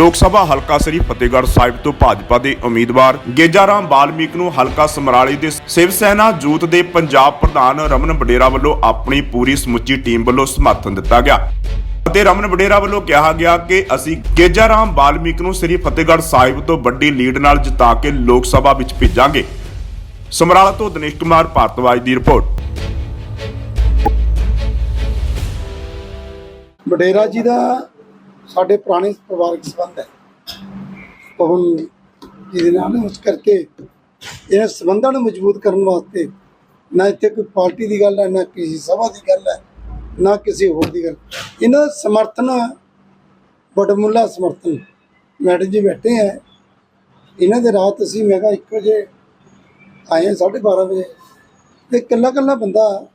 ਲੋਕ ਸਭਾ ਹਲਕਾ ਸ੍ਰੀ ਫਤਿਹਗੜ੍ਹ ਸਾਹਿਬ ਤੋਂ ਭਾਜਪਾ ਦੇ ਉਮੀਦਵਾਰ ਗੇਜਾਰਾਮ ਬਾਲਮੀਕ ਨੂੰ ਹਲਕਾ ਸਮਰਾਲੀ ਦੇ ਸਿਵ ਸੈਨਾ ਜੂਥ ਦੇ ਪੰਜਾਬ ਪ੍ਰਧਾਨ ਰਮਨ ਬਡੇਰਾ ਵੱਲੋਂ ਆਪਣੀ ਪੂਰੀ ਸਮੁੱਚੀ ਟੀਮ ਵੱਲੋਂ ਸਮਰਥਨ ਦਿੱਤਾ ਗਿਆ। ਅਤੇ ਰਮਨ ਬਡੇਰਾ ਵੱਲੋਂ ਕਿਹਾ ਗਿਆ ਕਿ ਅਸੀਂ ਗੇਜਾਰਾਮ ਬਾਲਮੀਕ ਨੂੰ ਸ੍ਰੀ ਫਤਿਹਗੜ੍ਹ ਸਾਹਿਬ ਤੋਂ ਵੱਡੀ ਲੀਡ ਨਾਲ ਜਿਤਾ ਕੇ ਲੋਕ ਸਭਾ ਵਿੱਚ ਭੇਜਾਂਗੇ। ਸਮਰਾਲਾ ਤੋਂ ਦਿਨੇਸ਼ ਕੁਮਾਰ, ਭਾਰਤਵਾਜ ਦੀ ਰਿਪੋਰਟ। ਵਡੇਰਾ ਜੀ ਦਾ ਸਾਡੇ ਪੁਰਾਣੇ ਪਰਿਵਾਰਕ ਸੰਬੰਧ ਹੈ। ਪਵਨ ਜੀ ਦੇ ਨਾਲ ਉਸ ਕਰਕੇ ਇਹਨਾਂ ਸੰਬੰਧਾਂ ਨੂੰ ਮਜ਼ਬੂਤ ਕਰਨ ਵਾਸਤੇ ਨਾ ਇੱਥੇ ਕੋਈ ਪਾਰਟੀ ਦੀ ਗੱਲ ਹੈ ਨਾ ਕਿਸੇ ਸਭਾ ਦੀ ਗੱਲ ਹੈ ਨਾ ਕਿਸੇ ਹੋਰ ਦੀ ਗੱਲ। ਇਹਨਾਂ ਦਾ ਸਮਰਥਨ ਬੜਮੁੱਲਾ ਸਮਰਥਨ। ਮੈਡਮ ਜੀ ਬੈਠੇ ਹੈ। ਇਹਨਾਂ ਦੇ ਰਾਤ ਅਸੀਂ ਮੈਂ ਕਿਹਾ 1 ਵਜੇ ਆਏ ਹਾਂ, ਸਾਢੇ 12 ਵਜੇ। ਤੇ ਇਕੱਲਾ ਇਕੱਲਾ ਬੰਦਾ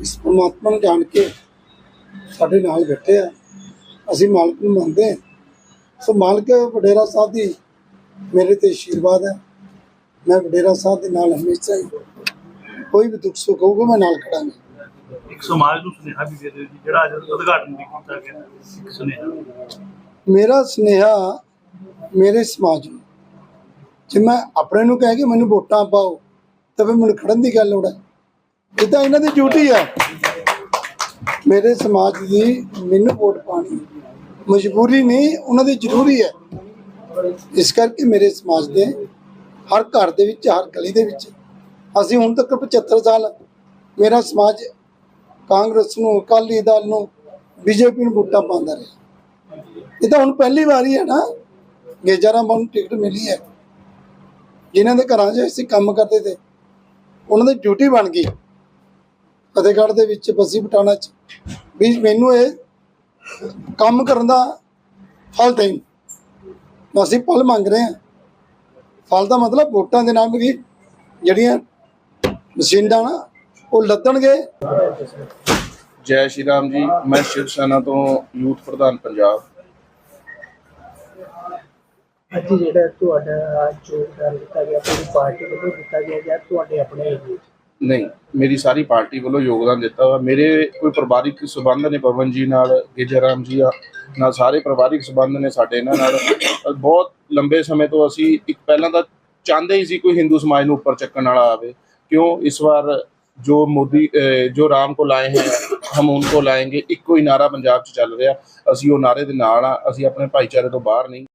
ਇਸ ਪਰਮਾਤਮਾ ਨੂੰ ਜਾਣ ਕੇ ਸਾਡੇ ਨਾਲ ਬੈਠੇ ਆ ਅਸੀਂ ਮਾਲਕ ਨੂੰ ਮੰਨਦੇ ਹਾਂ। ਸੋ ਮਾਲਕ ਵਡੇਰਾ ਸਾਹਿਬ ਦੀ ਮੇਰੇ ਤੇ ਆਸ਼ੀਰਵਾਦ ਹੈ। ਮੈਂ ਵਡੇਰਾ ਸਾਹਿਬ ਦੇ ਨਾਲ ਹਮੇਸ਼ਾ ਹੀ ਕੋਈ ਵੀ ਦੁੱਖ ਸੁੱਖ ਹੋਊਗਾ ਮੈਂ ਨਾਲ ਖੜਾਂਗਾ। ਇੱਕ ਸਮਾਜ ਨੂੰ ਸੁਨੇਹਾ ਵੀ ਦੇ ਦਿਓ ਜੀ ਜਿਹੜਾ ਅੱਜ ਉਦਘਾਟਨ ਵੀ ਕੀਤਾ ਗਿਆ। ਇੱਕ ਸੁਨੇਹਾ। ਮੇਰਾ ਸੁਨੇਹਾ ਮੇਰੇ ਸਮਾਜ ਨੂੰ। ਜੇ ਮੈਂ ਆਪਣੇ ਨੂੰ ਕਹਿ ਕੇ ਮੈਨੂੰ ਵੋਟਾਂ ਪਾਓ ਤਾਂ ਫਿਰ ਮੈਨੂੰ ਖੜਨ ਦੀ ਗੱਲ ਲੋੜ ਹੈ। ਇਹ ਤਾਂ ਇਹਨਾਂ ਦੀ ਡਿਊਟੀ ਹੈ। ਮੇਰੇ ਸਮਾਜ ਦੀ ਮੈਨੂੰ ਵੋਟ ਪਾਣੀ ਮਜਬੂਰੀ ਨਹੀਂ, ਉਹਨਾਂ ਦੀ ਜ਼ਰੂਰੀ ਹੈ। ਇਸ ਕਰਕੇ ਮੇਰੇ ਸਮਾਜ ਦੇ ਹਰ ਘਰ ਦੇ ਵਿੱਚ, ਹਰ ਗਲੀ ਦੇ ਵਿੱਚ, ਅਸੀਂ ਹੁਣ ਤੱਕ 75 ਸਾਲ ਮੇਰਾ ਸਮਾਜ ਕਾਂਗਰਸ ਨੂੰ, ਅਕਾਲੀ ਦਲ ਨੂੰ, ਬੀਜੇਪੀ ਨੂੰ ਵੋਟਾਂ ਪਾਉਂਦਾ ਰਿਹਾ। ਇਹ ਤਾਂ ਹੁਣ ਪਹਿਲੀ ਵਾਰੀ ਹੈ ਨਾ ਗੇਜਰਾ ਨੂੰ ਟਿਕਟ ਮਿਲੀ ਹੈ। ਜਿਨ੍ਹਾਂ ਦੇ ਘਰਾਂ 'ਚ ਅਸੀਂ ਕੰਮ ਕਰਦੇ ਤੇ ਉਹਨਾਂ ਦੀ ਡਿਊਟੀ ਬਣ ਗਈ। ਫਤਿਹਗੜ੍ਹ ਦੇ ਵਿੱਚ ਬੱਸੀ ਪਟਾਣਾ 'ਚ। ਵੀ ਮੈਨੂੰ ਇਹ ਕੰਮ ਕਰਨ ਦਾ ਫਲ ਦੇਣ ਅਸੀਂ ਫਲ ਮੰਗ ਰਹੇ ਹਾਂ। ਫਲ ਦਾ ਮਤਲਬ ਵੋਟਾਂ ਦੇ ਨਾਲ ਵੀ ਜਿਹੜੀਆਂ ਮਸ਼ੀਨਾਂ ਨਾ ਉਹ ਲੱਦਣਗੇ। ਜੈ ਸ਼੍ਰੀ ਰਾਮ ਜੀ ਮੈਂ ਸ਼ਿਵ ਸੈਨਾ ਤੋਂ ਯੂਥ ਪ੍ਰਧਾਨ ਪੰਜਾਬ। ਅੱਜ ਜਿਹੜਾ ਤੁਹਾਡਾ ਯੋਗਦਾਨ ਦਿੱਤਾ ਗਿਆ ਪੂਰੀ ਪਾਰਟੀ ਵੱਲੋਂ ਦਿੱਤਾ ਗਿਆ ਜਾਂ ਤੁਹਾਡੇ ਆਪਣੇ? ਨਹੀਂ, ਮੇਰੀ ਸਾਰੀ ਪਾਰਟੀ ਵੱਲੋਂ ਯੋਗਦਾਨ ਦਿੱਤਾ ਵਾ ਮੇਰੇ ਕੋਈ ਪਰਿਵਾਰਿਕ ਸੰਬੰਧ ਨੇ, ਪਵਨ ਜੀ ਨਾਲ, ਗੇਜਰਾਮ ਜੀ ਆ- ਨਾਲ ਸਾਰੇ ਪਰਿਵਾਰਿਕ ਸੰਬੰਧ ਨੇ ਸਾਡੇ ਇਹਨਾਂ ਨਾਲ। ਬਹੁਤ ਲੰਬੇ ਸਮੇਂ ਤੋਂ ਅਸੀਂ ਇੱਕ ਪਹਿਲਾਂ ਤਾਂ ਚਾਹੁੰਦੇ ਹੀ ਸੀ ਕੋਈ ਹਿੰਦੂ ਸਮਾਜ ਨੂੰ ਉੱਪਰ ਚੱਕਣ ਵਾਲਾ ਆਵੇ। ਕਿਉਂ? ਇਸ ਵਾਰ ਜੋ ਮੋਦੀ ਜੋ ਰਾਮ ਕੋ ਲਾਏ ਹੈ ਹਮ ਉनको ਲਾਏਂਗੇ ਇੱਕੋ ਹੀ ਨਾਰਾ ਪੰਜਾਬ 'ਚ ਚੱਲ ਰਿਹਾ। ਅਸੀਂ ਉਹ ਨਾਰੇ ਦੇ ਨਾਲ ਆ, ਅਸੀਂ ਆਪਣੇ ਭਾਈਚਾਰੇ ਤੋਂ ਬਾਹਰ ਨਹੀਂ।